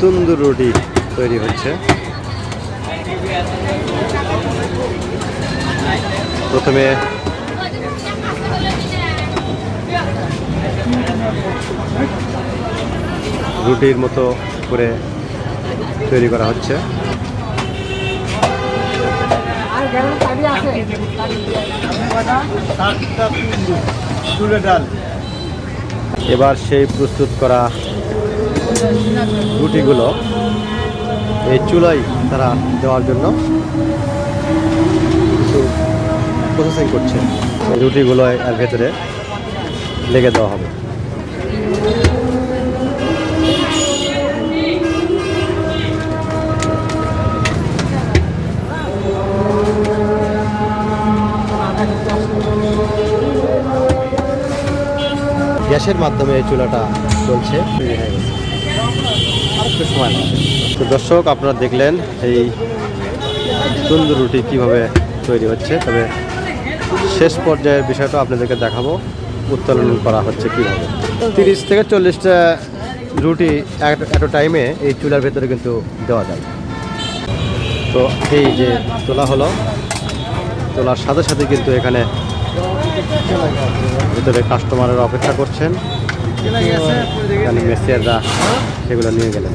তন্দুর রুটি তৈরি হচ্ছে। প্রথমে রুটির মতো করে তৈরি করা হচ্ছে। এবার সেই প্রস্তুত করা রুটিগুলো এই চুলাই তারা দেওয়ার জন্য কিছু প্রসেসিং করছে। এই রুটিগুলো এর ভেতরে লেগে দেওয়া হবে। গ্যাসের মাধ্যমে চুলাটা চলছে হয়ে গেছে। একটু সময় লাগবে দর্শক, আপনারা দেখলেন এই তন্দুর রুটি কীভাবে তৈরি হচ্ছে। তবে শেষ পর্যায়ের বিষয়টা আপনাদেরকে দেখাবো, উত্তোলন করা হচ্ছে কীভাবে। তিরিশ থেকে চল্লিশটা রুটি এট টাইমে এই চুলার ভেতরে কিন্তু দেওয়া যায়। তো এই যে তোলা হলো, তোলার সাথে সাথে কিন্তু এখানে ভিতরে কাস্টমারের অপেক্ষা করছেন। এখানে মেসিয়াররা সেগুলো নিয়ে গেলেন।